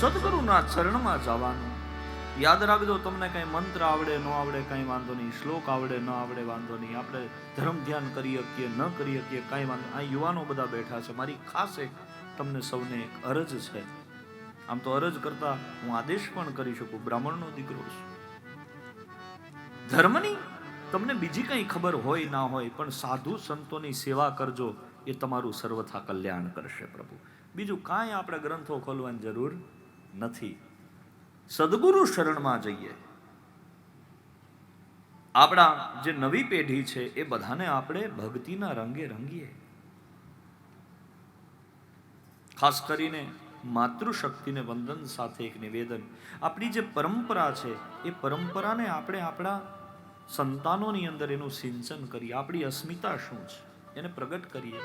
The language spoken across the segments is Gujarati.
સદગુરુના ચરણમાં જવાનું. યાદ રાખજો, તમને કઈ મંત્ર આવડે, ન આવડે, કઈ વાંધો નહીં. શ્લોક આવડે, ન આવડે, વાંધો નહીં. આપણે ધર્મ ધ્યાન કરી શકીએ, ન કરી શકીએ, કઈ વાંધો આ યુવાનો બધા બેઠા છે. મારી ખાસ એક તમને સૌને એક અરજ છે. આમ તો અરજ કરતા હું આદેશ પણ કરી શકું. બ્રાહ્મણનો દીકરો છું. ધર્મની તમને બીજી કંઈ ખબર હોય, ના હોય, પણ સાધુ સંતોની સેવા કરજો, એ તમારું સર્વથા કલ્યાણ કરશે પ્રભુ. બીજું કાંઈ આપણે ગ્રંથો ખોલવાની જરૂર નથી. સદગુરુ શરણમાં જઈએ. આપણા જે નવી પેઢી છે, એ બધાને આપણે ભક્તિના રંગે રંગીએ. ખાસ કરીને માતૃશક્તિને વંદન સાથે એક નિવેદન. આપણી જે પરંપરા છે, એ પરંપરાને આપણે આપણા સંતાનોની અંદર એનું સિંચન કરીએ. આપણી અસ્મિતા શું છે? એને પ્રગટ કરીએ.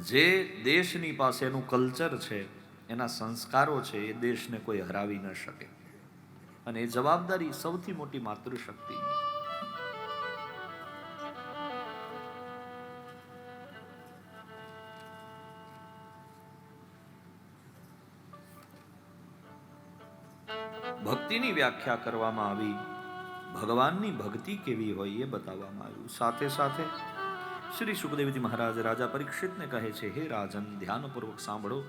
જે દેશની પાસે એનું કલ્ચર છે, એના સંસ્કારો છે, એ દેશને કોઈ હરાવી ન શકે. અને એ જવાબદારી સૌથી મોટી માતૃશક્તિની ભક્તિની વ્યાખ્યા કરવામાં આવી. ભગવાનની ભક્તિ કેવી હોય એ બતાવવામાં આવ્યું. સાથે સાથે શ્રી સુખદેવજી મહારાજ રાજા પરીક્ષિતને કહે છે, હે રાજન, ધ્યાનપૂર્વક સાંભળો.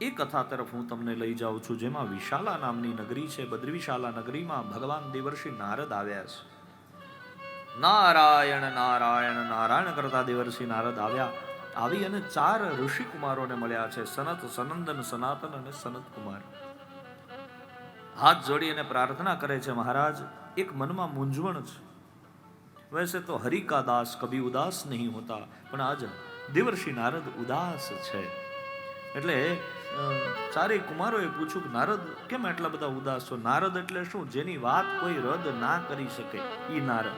એ કથા તરફ હું તમને લઈ જાઉં છું, જેમાં વિશાલા નામની નગરી છે. બદ્રીવિશાલા નગરીમાં ભગવાન દેવર્ષિ નારદ આવ્યા છે. નારાયણ નારાયણ નારાયણ કરતા દેવર્ષિ નારદ આવ્યા. આવી અને ચાર ઋષિ કુમારોને મળ્યા છે, સનત, સનંદન, સનાતન અને સનત કુમાર હાથ જોડી અને પ્રાર્થના કરે છે મહારાજ એક મનમાં મૂંઝવણ છે. વૈસે તો હરિ કા દાસ કભી ઉદાસ નહીં હોતા પણ આજ દેવર્ષિ નારદ ઉદાસ છે. એટલે અ, ચારેય કુમારોએ પૂછ્યું કે નારદ કેમ એટલા બધા ઉદાસ છો? નારદ એટલે શું? જેની વાત કોઈ રદ ના કરી શકે એ નારદ.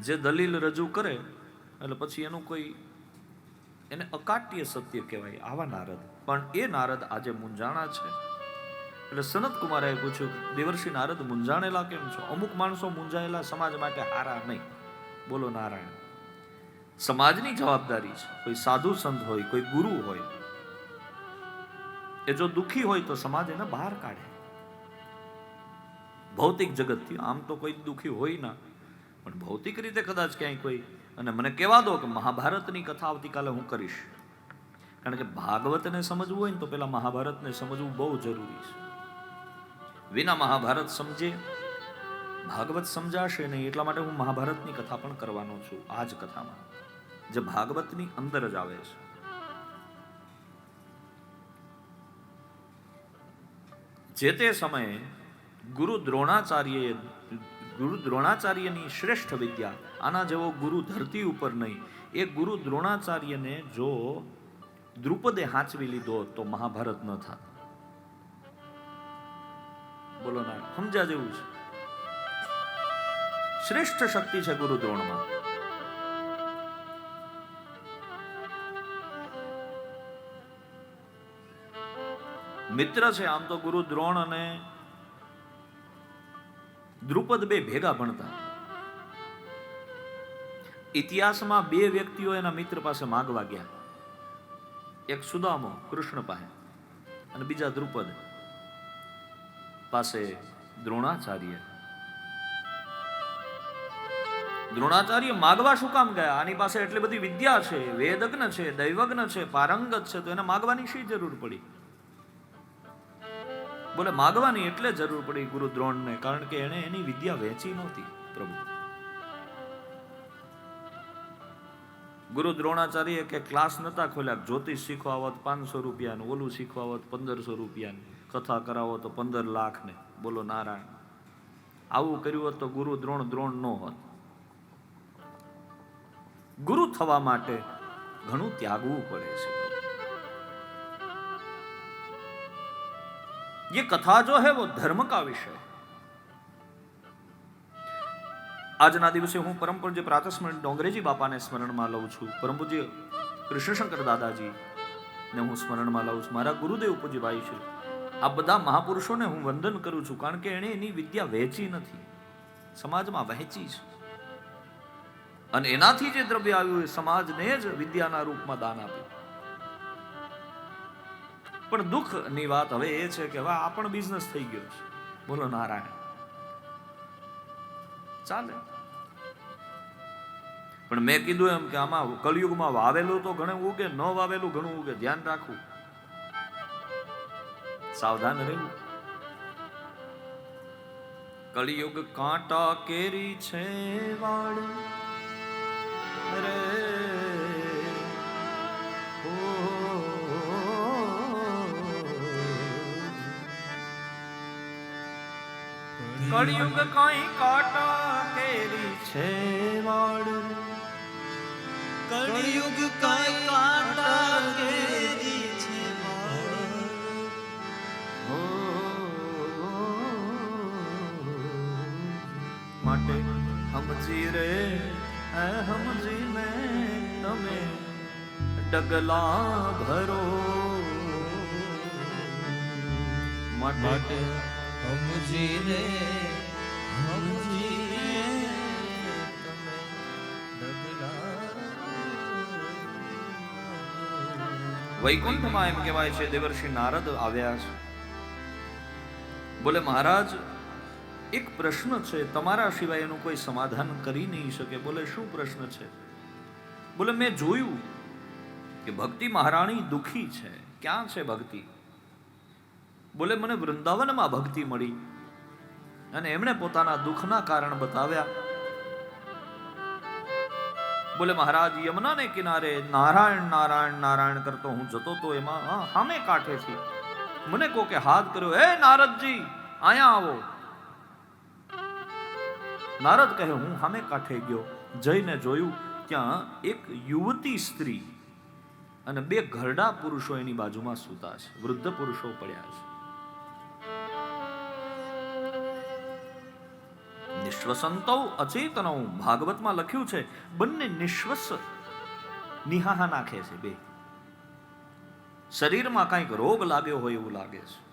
જે દલીલ રજૂ કરે એટલે પછી એનું કોઈ એને અકાટ્ય સત્ય કહેવાય આવા નારદ. પણ એ નારદ આજે મૂંઝાણા છે. એટલે સનત કુમારે પૂછ્યું, દેવર્ષિ નારદ મૂંઝાણેલા કેમ છો? અમુક માણસો મૂંઝાયેલા સમાજ માટે હારા નહીં? બોલો નારાયણ, સમાજની જવાબદારી છે. કોઈ સાધુ સંત હોય, કોઈ ગુરુ હોય, એ જો દુખી હોય તો સમાજ એને બહાર કાઢે. ભૌતિક જગતથી આમ તો કોઈ દુખી હોય ના, પણ ભૌતિક રીતે કદાચ ક્યાંય કોઈ. અને મને કહેવા દો કે મહાભારતની કથા આવતીકાલે હું કરીશ. કારણ કે ભાગવતને સમજવું હોય ને તો પેલા મહાભારતને સમજવું બહુ જરૂરી છે. વિના મહાભારત સમજે? ભાગવત સમજાશે નહીં એટલા માટે હું મહાભારતની કથા પણ કરવાનો છું, આ જ કથામાં, જે ભાગવતની અંદર જ આવે છે. જે તે સમયે ગુરુ દ્રોણાચાર્યએ, ગુરુ દ્રોણાચાર્યની શ્રેષ્ઠ વિદ્યા, આના જેવો ગુરુ ધરતી ઉપર નહીં, એ ગુરુ દ્રોણાચાર્યને જો દ્રુપદે હાંચવી લીધો તો મહાભારત ન થાત. બોલો ના સમજા જેવું છે. શ્રેષ્ઠ શક્તિ છે ગુરુ દ્રોણમાં. મિત્ર છે, આમ તો ગુરુ દ્રોણ અને દ્રુપદ બે ભેગા ભણતા. ઇતિહાસમાં બે વ્યક્તિઓ એના મિત્ર પાસે માગવા ગયા. એક સુદામો, કૃષ્ણ પાસે, અને બીજા દ્રુપદ. પાસે દ્રોણાચાર્ય. દ્રોણાચાર્ય માગવા શું કામ ગયા? આની પાસે એટલી બધી વિદ્યા છે, વેદજ્ઞ છે, દૈવજ્ઞ છે, પારંગત છે, તો એને માગવાની શી જરૂર પડી? બોલે, માગવાની એટલે જરૂર પડી ગુરુ દ્રોણને, કારણ કે એણે એની વિદ્યા વેચી નહોતી, પ્રભુ. ગુરુ દ્રોણાચાર્ય કે, ક્લાસ નતા ખોલ્યા, જ્યોતિષ શીખવા આવત પાંચસો રૂપિયાનું, ઓલું શીખવા આવત પંદરસો રૂપિયાનું. કથા કરાવો તો પંદર લાખ ને બોલો નારાયણ આવું કર્યું હોત તો ગુરુ દ્રોણ દ્રોણ નો હોત ગુરુ થવા માટે ઘણું ત્યાગવું પડે છે ये कथा जो है वो धर्म का विषय है આજના દિવસે હું પરમ પૂજ્ય પ્રાતસ્મરણ ડોંગરેજી બાપાને સ્મરણમાં લઉં છું પરમ પૂજ્ય કૃષ્ણશંકર દાદાજી ને હું સ્મરણમાં લઉં છું મારા ગુરુદેવ પૂજ્યભાઈ છે આ બધા મહાપુરુષોને હું વંદન કરું છું, કારણ કે એણે એની વિદ્યા વહેંચી નથી. સમાજમાં વહેંચી છે. અને એનાથી જે દ્રવ્ય આવ્યું એ સમાજને જ વિદ્યાના રૂપમાં દાન આપ્યું. પણ દુઃખની વાત હવે એ છે કે હવે આ પણ બિઝનેસ થઈ ગયો છે. બોલો નારાયણ. ચાલે. પણ મેં કીધું એમ કે આમાં કલયુગમાં વાવેલું તો ઘણું ઉગે, ન વાવેલું ઘણું ઉગે. ધ્યાન રાખવું. સાવધાન રહેવું કળિયુગ કાંટા કેરી છે વાળ. રે. કળિયુગ કઈ કાંટા કેરી છે વાળ. કળિયુગ કઈ કાંટા કેરી સમજી રે હે સમજીને તમે ડગલા ભરો. માટે હમજી રે વૈકુંઠમાં એમ કહેવાય છે દેવર્ષિ નારદ આવ્યા છે. બોલે મહારાજ એક પ્રશ્ન છે, તમારા સિવાય એનું કોઈ સમાધાન કરી નહીં શકે. બોલે, શું પ્રશ્ન છે? બોલે, મેં જોયું કે ભક્તિ મહારાણી દુઃખી છે. ક્યાં છે ભક્તિ? બોલે, મને વૃંદાવનમાં ભક્તિ મળી અને એમણે પોતાના દુઃખના કારણ બતાવ્યા. બોલે, મહારાજ, યમુનાને કિનારે નારાયણ નારાયણ નારાયણ કરતો હું જતો તો એમાં સામે કાંઠેથી મને કોકે હાથ કર્યો, હે નારદજી, અહીંયા આવો. નારદ કહે, હું સામે કાંઠે ગયો, જઈને જોયું ત્યાં એક યુવતી સ્ત્રી અને બે ઘરડા પુરુષો એની બાજુમાં સૂતા છે. વૃદ્ધ પુરુષો પડ્યા છે. નિશ્વસંતો અચેતનો, ભાગવતમાં લખ્યું છે, બંને નિશ્વસ નિહાહા નાખે છે બે. શરીરમાં કંઈક રોગ લાગ્યો હોય એવું લાગે છે.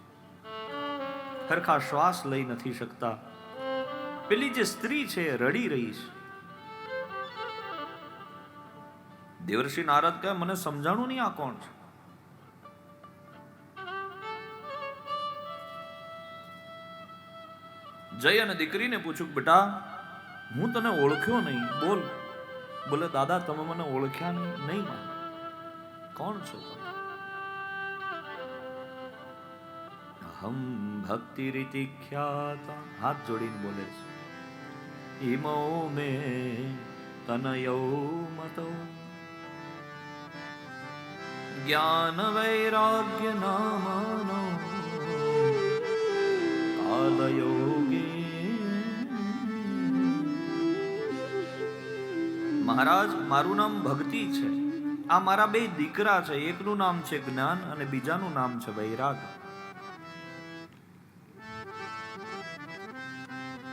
હરખા શ્વાસ લઈ નથી શકતા. પેલી જે સ્ત્રી છે રડી રહી છે. દેવર્ષિ નારદ કહે, મને સમજાણું નહીં આ કોણ છે? જય અને દીકરીને પૂછ્યું, બેટા, હું તને ઓળખ્યો નહીં. બોલ, બોલે, દાદા, તમે મને ઓળખ્યા નહીં નહીં કોણ છો તમે? ભક્તિ રીતિ ખ્યાતા. હાથ જોડીને બોલે છે. ઈમો મે तनयौ मतौ નામનો કાલયોગી મહારાજ મારું નામ ભક્તિ છે. આ મારા બે દીકરા છે. એકનું નામ છે જ્ઞાન અને બીજાનું નામ છે વૈરાગ.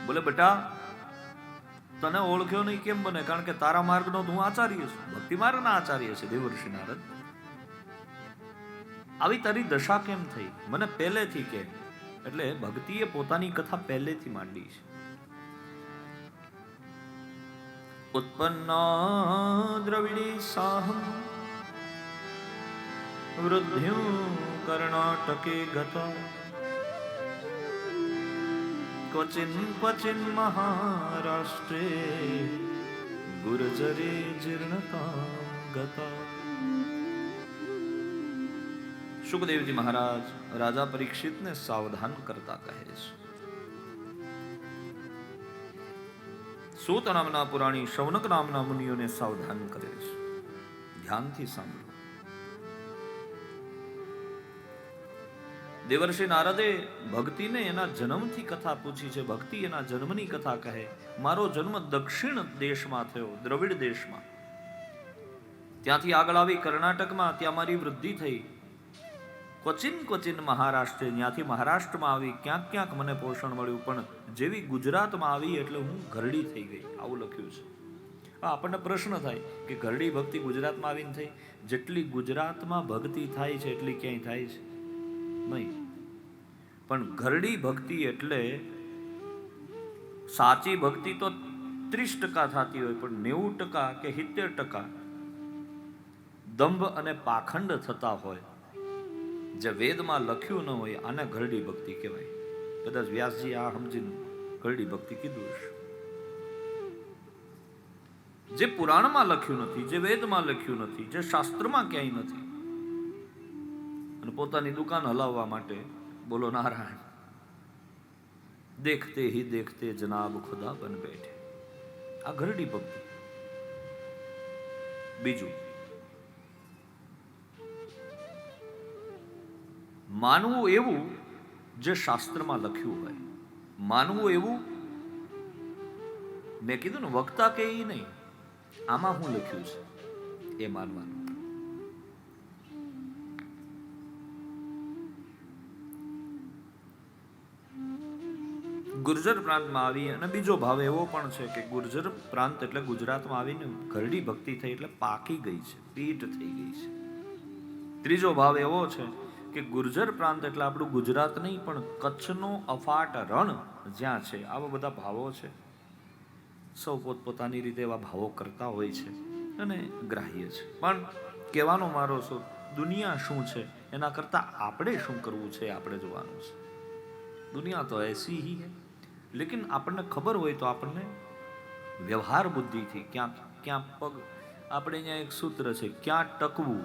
બોલે બેટા તને ઓળખ્યો નહીં કેમ બને? કારણ કે તારા માર્ગનો હું આચાર્ય છું. ભક્તિ માર્ગના આચાર્ય છે દેવર્ષિ નારદ. આવી તારી દશા કેમ થઈ? મને પહેલેથી કેમ એટલે ભક્તિએ પોતાની કથા પહેલેથી માંડી છે. ઉત્પન્ન દ્રવિડી સાહમ. વૃદ્ધ્યું કર્ણાટકે ગતા. ક્વચિન ક્વચિન મહારાષ્ટ્રે ગુર્જરે જીર્ણતા ગતા સુખદેવજી મહારાજ રાજા પરીક્ષિતને સાવધાન કરતા કહે છે સૂત નામના પુરાણી શૌનક નામના મુનિઓને સાવધાન કરે છે ધ્યાનથી સાંભળો। દેવર્ષિ નારદે ભક્તિને એના જન્મથી કથા પૂછી છે. ભક્તિ એના જન્મની કથા કહે. મારો જન્મ દક્ષિણ દેશમાં થયો, દ્રવિડ દેશમાં. ત્યાંથી આગળ આવી કર્ણાટકમાં, ત્યાં મારી વૃદ્ધિ થઈ. ક્વચિન ક્વચિન મહારાષ્ટ્રે, ત્યાંથી મહારાષ્ટ્રમાં આવી. ક્યાંક ક્યાંક મને પોષણ મળ્યું, પણ જેવી ગુજરાતમાં આવી એટલે હું ઘરડી થઈ ગઈ. આવું લખ્યું છે. આપણને પ્રશ્ન થાય કે ઘરડી ભક્તિ ગુજરાતમાં આવીને થઈ? જેટલી ગુજરાતમાં ભક્તિ થાય છે, એટલી ક્યાંય થાય છે? નહીં. પણ ઘરડી ભક્તિ એટલે સાચી ભક્તિ તો ત્રીસ ટકા થતી હોય, પણ નેવું ટકા કે સિત્તેર ટકા દંભ અને પાખંડ થતા હોય. જે વેદમાં લખ્યું ન હોય, આને ઘરડી ભક્તિ કહેવાય. કદાચ વ્યાસજી આ સમજીને ઘરડી ભક્તિ કીધું હશે. જે પુરાણમાં લખ્યું નથી, જે વેદમાં લખ્યું નથી, જે શાસ્ત્રમાં ક્યાંય નથી અને પોતાની દુકાન હલાવવા માટે બોલો, નારાયણ, દેખતે હી દેખતે જનાબ ખુદા બન બેઠે. આ ઘરડી ભક્તિ બીજું, માનવું એવું જે શાસ્ત્રમાં લખ્યું હોય. માનવું એવું? મેં કીધું ને, વક્તા કે એ નહીં. આમાં હું લખ્યું છે, એ માનવાનું. ગુર્જર પ્રાંતમાં આવી અને બીજો ભાવ એવો પણ છે કે ગુર્જર પ્રાંત એટલે ગુજરાતમાં આવીને ઘરડી ભક્તિ થઈ એટલે પાકી ગઈ છે, પીઠ થઈ ગઈ છે. ત્રીજો ભાવ એવો છે કે ગુર્જર પ્રાંત એટલે આપણું ગુજરાત નહીં, પણ કચ્છનો અફાટ રણ જ્યાં છે, આવા બધા ભાવો છે. સૌ પોતપોતાની રીતે એવા ભાવો કરતા હોય છે અને ગ્રાહ્ય છે. પણ કહેવાનો મારો શું, દુનિયા શું છે, એના કરતાં આપણે શું કરવું છે આપણે જોવાનું છે. દુનિયા તો એસી હી હે. લેકિન આપણને ખબર હોય તો આપણને વ્યવહાર બુદ્ધિથી ક્યાં ક્યાં પગ, આપણે અહીંયા એક સૂત્ર છે, ક્યાં ટકવું,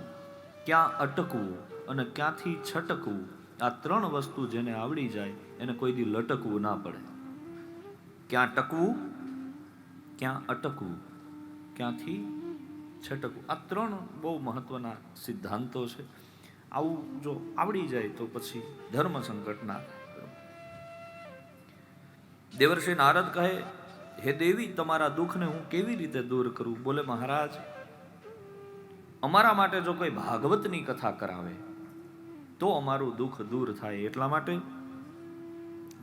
ક્યાં અટકવું અને ક્યાંથી છટકવું, આ ત્રણ વસ્તુ જેને આવડી જાય એને કોઈ દી લટકવું ના પડે. ક્યાં ટકવું, ક્યાં અટકવું, ક્યાંથી છટકવું, આ ત્રણ બહુ મહત્વના સિદ્ધાંતો છે. આવું જો આવડી જાય તો પછી ધર્મ સંકટ ના થાય. દેવર્ષિ નારદ કહે, હે દેવી, તમારા દુઃખને હું કેવી રીતે દૂર કરું? બોલે મહારાજ, અમારા માટે જો કોઈ ભાગવતની કથા કરાવે, તો અમારું દુઃખ દૂર થાય. એટલા માટે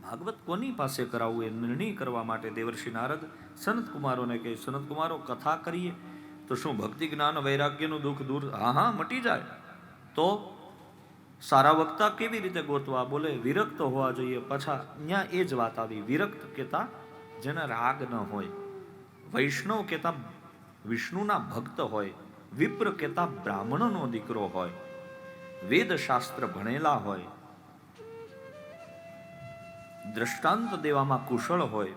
ભાગવત કોની પાસે કરાવવું એ નિર્ણય કરવા માટે દેવર્ષિ નારદ સનત કુમારોને કહે સનત કુમારો કથા કરીએ તો શું ભક્તિ, જ્ઞાન, વૈરાગ્યનું દુઃખ દૂર? હા હા, મટી જાય. તો સારા વક્તા કેવી રીતે ગોતવા? બોલે, વિરક્ત હોવા જોઈએ પાછા. ત્યાં એ જ વાત આવી. વિરક્ત કેતા જેને રાગ ન હોય. વૈષ્ણવ કેતા વિષ્ણુના ભક્ત હોય. વિપ્ર કેતા બ્રાહ્મણનો દીકરો હોય. વેદ શાસ્ત્ર ભણેલા હોય. દ્રષ્ટાંત દેવામાં કુશળ હોય.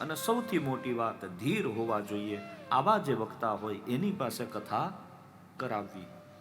અને સૌથી મોટી વાત, ધીર હોવા જોઈએ. આવા જે વક્તા હોય, એની પાસે કથા કરાવવી.